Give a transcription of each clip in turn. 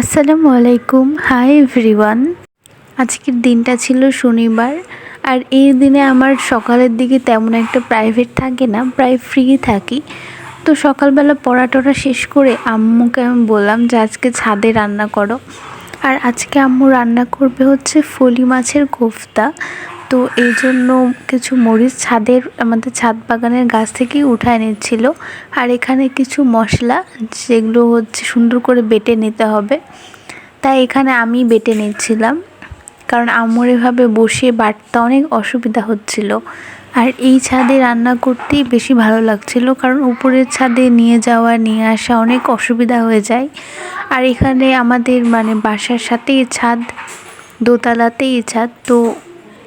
আসসালামু আলাইকুম। Hi everyone আজকের দিনটা ছিল শনিবার, আর এই দিনে আমার সকালের দিকে তেমন একটা প্রাইভেট থাকে না, প্রায় ফ্রি থাকি। তো সকালবেলা পড়া টড়া শেষ করে আম্মুকে আমি বললাম যে, আজকে ছাদে রান্না করো। আর আজকে আম্মু রান্না করবে হচ্ছে ফলি মাছের কোফতা। তো এই জন্য কিছু মরিচ ছাদের, আমাদের ছাদ বাগানের গাছ থেকেই উঠায় নিচ্ছিল। আর এখানে কিছু মশলা যেগুলো হচ্ছে সুন্দর করে বেটে নিতে হবে। তাই এখানে আমি বেটে নিচ্ছিলাম। কারণ আমার এভাবে বসে বাটতে অনেক অসুবিধা হচ্ছিল। আর এই ছাদে রান্না করতেই বেশি ভালো লাগছিল। কারণ উপরের ছাদে নিয়ে যাওয়া, নিয়ে আসা অনেক অসুবিধা হয়ে যায়। আর এখানে আমাদের মানে বাসার সাথেই ছাদ, দোতলাতেই ছাদ। তো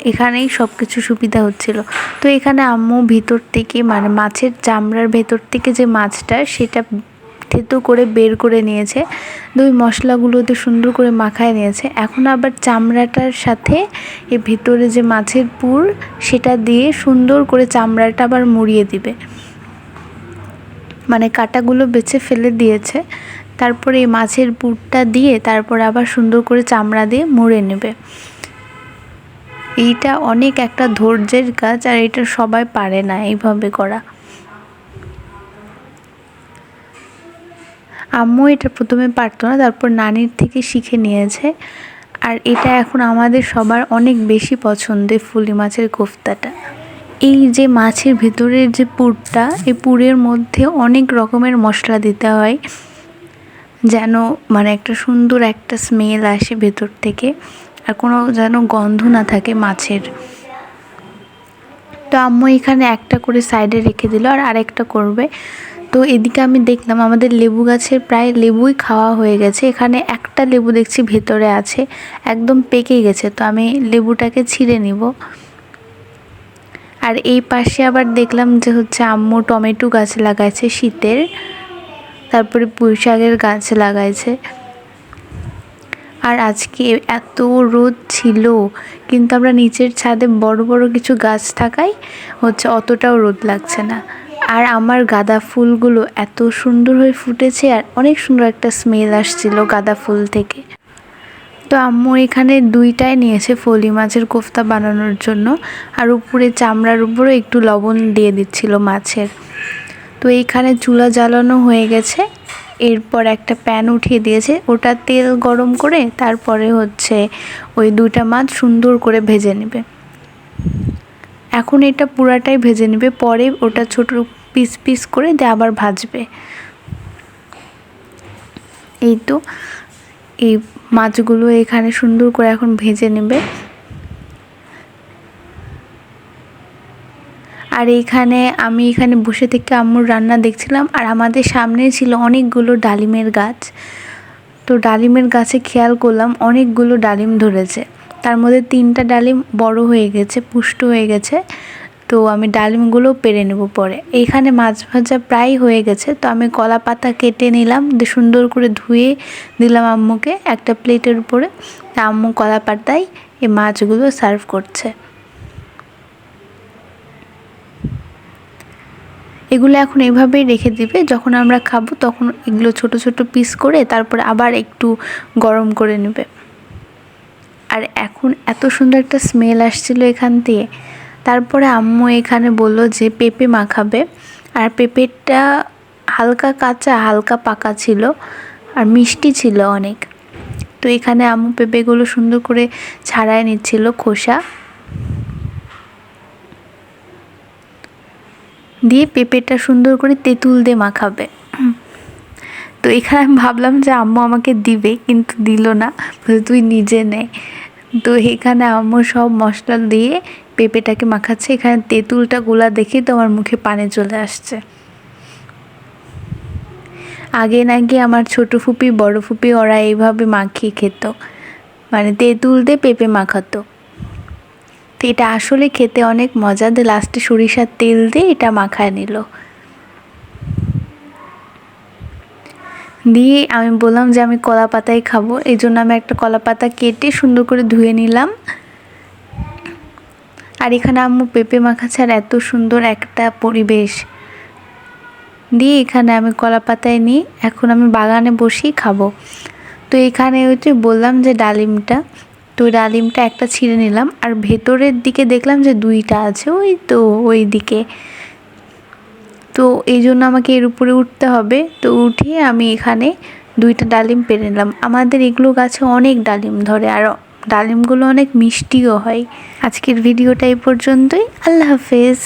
এখানেই সব কিছু সুবিধা হচ্ছিল। তো এখানে আম্মু ভিতর থেকে মানে মাছের চামড়ার ভেতর থেকে যে মাছটা, সেটা থেতো করে বের করে নিয়েছে। দুই মশলাগুলোতে সুন্দর করে মাখায় নিয়েছে। এখন আবার চামড়াটার সাথে এ ভেতরে যে মাছের পুর, সেটা দিয়ে সুন্দর করে চামড়াটা আবার মুড়িয়ে দিবে। মানে কাটাগুলো বেছে ফেলে দিয়েছে। তারপরে এই মাছের পুরটা দিয়ে তারপর আবার সুন্দর করে চামড়া দিয়ে মুড়ে নেবে। এইটা অনেক একটা ধৈর্যের কাজ আর এটা সবাই পারে না এইভাবে করা। আম্মু এটা প্রথমে পারতো না, তারপর নানির থেকে শিখে নিয়েছে। আর এটা এখন আমাদের সবার অনেক বেশি পছন্দের ফুলি মাছের কোফতাটা। এই যে মাছের ভেতরের যে পুরটা, এই পুরের মধ্যে অনেক রকমের মশলা দিতে হয়, যেন মানে একটা সুন্দর একটা স্মেল আসে ভেতর থেকে। আর কোনো যেন গন্ধ না থাকে মাছের। তো আম্মু এখানে একটা করে সাইডে রেখে দিল আর আরেকটা করবে। তো এদিকে আমি দেখলাম আমাদের লেবু গাছের প্রায় লেবুই খাওয়া হয়ে গেছে। এখানে একটা লেবু দেখছি ভেতরে আছে, একদম পেকে গেছে। তো আমি লেবুটাকে ছিঁড়ে নিব। আর এই পাশে আবার দেখলাম যে হচ্ছে আম্মু টমেটো গাছ লাগাইছে শীতের, তারপরে পুঁই শাকের গাছ লাগাইছে। আর আজকে এত রোদ ছিল, কিন্তু আমরা নিচের ছাদে বড় বড় কিছু গাছ থাকায় হচ্ছে অতটাও রোদ লাগছে না। আর আমার গাঁদা ফুলগুলো এত সুন্দর হয়ে ফুটেছে আর অনেক সুন্দর একটা স্মেল আসছিল গাঁদা ফুল থেকে। তো আম্মু এখানে দুইটাই নিয়েছে ফলি মাছের কোফতা বানানোর জন্য আর উপরে চামড়ার উপরে একটু লবণ দিয়ে দিচ্ছিল মাছের। তো এইখানে চুলা জ্বালানো হয়ে গেছে। এরপর একটা প্যান উঠিয়ে দিয়েছে। ওটা তেল গরম করে তারপরে হচ্ছে ওই দুইটা মাছ সুন্দর করে ভেজে নেবে। এখন এটা পুরাটাই ভেজে নেবে, পরে ওটা ছোট পিস পিস করে দিয়ে আবার ভাজবে। এই তো, এই মাছগুলো এখানে সুন্দর করে এখন ভেজে নেবে। আর এইখানে আমি এখানে বসে থেকে আম্মুর রান্না দেখছিলাম আর আমাদের সামনে ছিল অনেকগুলো ডালিমের গাছ। তো ডালিমের গাছে খেয়াল করলাম অনেকগুলো ডালিম ধরেছে। তার মধ্যে তিনটা ডালিম বড় হয়ে গেছে, পুষ্ট হয়ে গেছে। তো আমি ডালিমগুলো পেরে নেব পরে। এইখানে মাছ ভাজা প্রায় হয়ে গেছে। তো আমি কলা পাতা কেটে নিলাম দিয়ে সুন্দর করে ধুয়ে দিলাম আম্মুকে একটা প্লেটের উপরে। আম্মু কলা পাতায় এই মাছগুলো সার্ভ করছে। এগুলো এখন এভাবেই রেখে দিবে। যখন আমরা খাব তখন এগুলো ছোট ছোট পিস করে তারপরে আবার একটু গরম করে নেবে। আর এখন এত সুন্দর একটা স্মেল আসছিল এখান থেকে তারপরে আম্মু এখানে বলল যে পেঁপে মাখাবে। আর পেঁপেটা হালকা কাঁচা, হালকা পাকা ছিল আর মিষ্টি ছিল অনেক। তো এখানে আম্মু পেঁপেগুলো সুন্দর করে ছাড়াই নিচ্ছিল খোসা। দিয়ে পেঁপেটা সুন্দর করে তেঁতুল দিয়ে মাখাবে। তো এখানে আমি ভাবলাম যে আম্মু আমাকে দিবে, কিন্তু দিল না তুই নিজে নে। তো এখানে আম্মু সব মশলা দিয়ে পেঁপেটাকে মাখাচ্ছে। এখানে তেঁতুলটা গোলা দেখেই তো আমার মুখে পানি চলে আসছে। আগে নাকি আমার ছোট ফুপি, বড় ফুপি ওরা এইভাবে মাখিয়ে খেত। মানে তেঁতুল দিয়ে পেঁপে মাখাতো। এটা আসলে খেতে অনেক মজা। দিয়ে লাস্টে সরিষার তেল দিয়ে এটা মাখায় নিল। দিয়ে আমি বললাম যে আমি কলা পাতাই খাব। এই জন্য আমি একটা কলা পাতা কেটে সুন্দর করে ধুয়ে নিলাম। আর এখানে আম্মু পেঁপে মাখাচ্ছে আর এত সুন্দর একটা পরিবেশ। দিয়ে এখানে আমি কলা পাতায় নিই এখন আমি বাগানে বসেই খাব। তো এখানে হচ্ছে বললাম যে ডালিমটা তো ডালিমটা একটা ছিঁড়ে নিলাম আর ভেতরের দিকে দেখলাম যে দুইটা আছে, ওই তো ওই দিকে তো এই জন্য আমাকে এর উপরে উঠতে হবে। তো উঠিয়ে আমি এখানে দুইটা ডালিম পেরে নিলাম। আমাদের এগুলো গাছে অনেক ডালিম ধরে আর ডালিমগুলো অনেক মিষ্টিও হয়। আজকের ভিডিওটা এই পর্যন্তই। আল্লাহ হাফেজ।